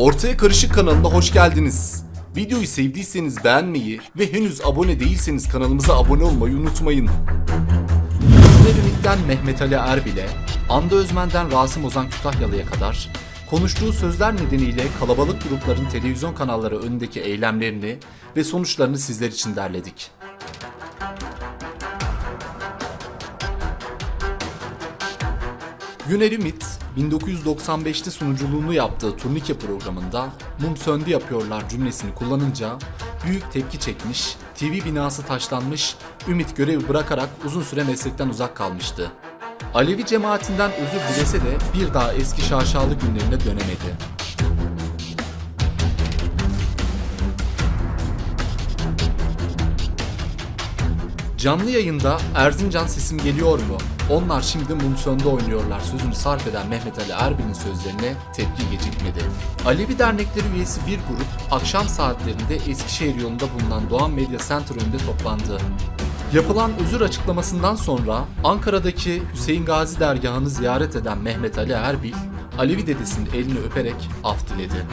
Ortaya Karışık kanalına hoş geldiniz. Videoyu sevdiyseniz beğenmeyi ve henüz abone değilseniz kanalımıza abone olmayı unutmayın. Güner Ümit'ten Mehmet Ali Erbil'e, Anda Özmen'den Rasim Ozan Kütahyalı'ya kadar konuştuğu sözler nedeniyle kalabalık grupların televizyon kanalları önündeki eylemlerini ve sonuçlarını sizler için derledik. Güner Ümit, 1995'te sunuculuğunu yaptığı turnike programında mum söndü yapıyorlar cümlesini kullanınca büyük tepki çekmiş, TV binası taşlanmış, Ümit görevi bırakarak uzun süre meslekten uzak kalmıştı. Alevi cemaatinden özür dilese de bir daha eski şaşalı günlerine dönemedi. Canlı yayında Erzincan sesim geliyor mu? Onlar şimdi mum oynuyorlar sözünü sarf eden Mehmet Ali Erbil'in sözlerine tepki gecikmedi. Alevi dernekleri üyesi bir grup akşam saatlerinde Eskişehir yolunda bulunan Doğan Medya Center önünde toplandı. Yapılan özür açıklamasından sonra Ankara'daki Hüseyin Gazi dergahını ziyaret eden Mehmet Ali Erbil, Alevi dedesinin elini öperek af diledi.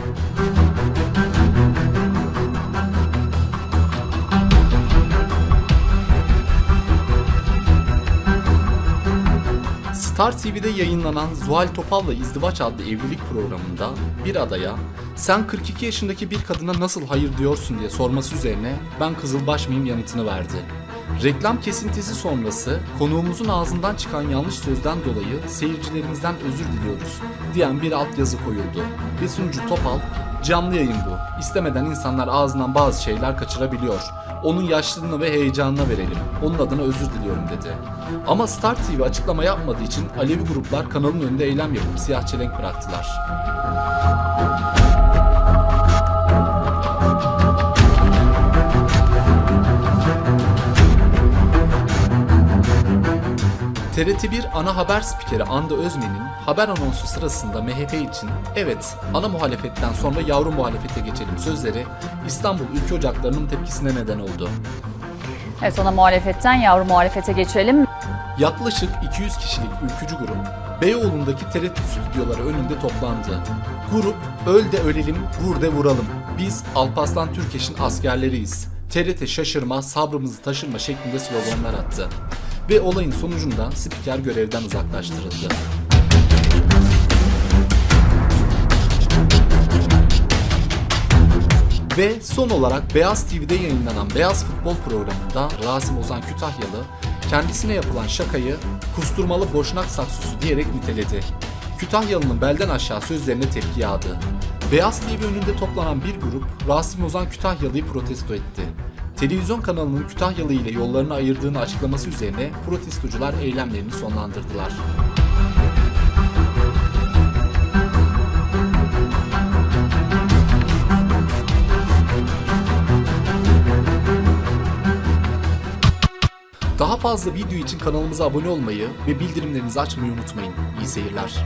Star TV'de yayınlanan Zuhal Topal'la İzdivaç adlı evlilik programında bir adaya sen 42 yaşındaki bir kadına nasıl hayır diyorsun diye sorması üzerine ben kızılbaş mıyım yanıtını verdi. Reklam kesintisi sonrası konuğumuzun ağzından çıkan yanlış sözden dolayı seyircilerimizden özür diliyoruz diyen bir altyazı koyuldu. Ve sunucu Topal canlı yayın bu. İstemeden insanlar ağzından bazı şeyler kaçırabiliyor. Onun yaşlılığına ve heyecanına verelim. Onun adına özür diliyorum dedi. Ama Star TV açıklama yapmadığı için Alevi gruplar kanalın önünde eylem yapıp siyah çelenk bıraktılar. TRT1 ana haber spikeri Anda Özmen'in haber anonsu sırasında MHP için evet ana muhalefetten sonra yavru muhalefete geçelim sözleri İstanbul Ülke Ocakları'nın tepkisine neden oldu. Evet ona muhalefetten yavru muhalefete geçelim. Yaklaşık 200 kişilik ülkücü grup Beyoğlu'ndaki TRT stüdyoları önünde toplandı. Grup öl de ölelim, vur de vuralım. Biz Alparslan Türkeş'in askerleriyiz. TRT şaşırma, sabrımızı taşırma şeklinde sloganlar attı. Ve olayın sonucunda spiker görevden uzaklaştırıldı. Ve son olarak Beyaz TV'de yayınlanan Beyaz Futbol programında Rasim Ozan Kütahyalı kendisine yapılan şakayı kusturmalı boşnak saksosu diyerek niteledi. Kütahyalı'nın belden aşağı sözlerine tepki yağdı. Beyaz TV önünde toplanan bir grup Rasim Ozan Kütahyalı'yı protesto etti. Televizyon kanalının Kütahyalı ile yollarını ayırdığını açıklaması üzerine protestocular eylemlerini sonlandırdılar. Daha fazla video için kanalımıza abone olmayı ve bildirimlerinizi açmayı unutmayın. İyi seyirler.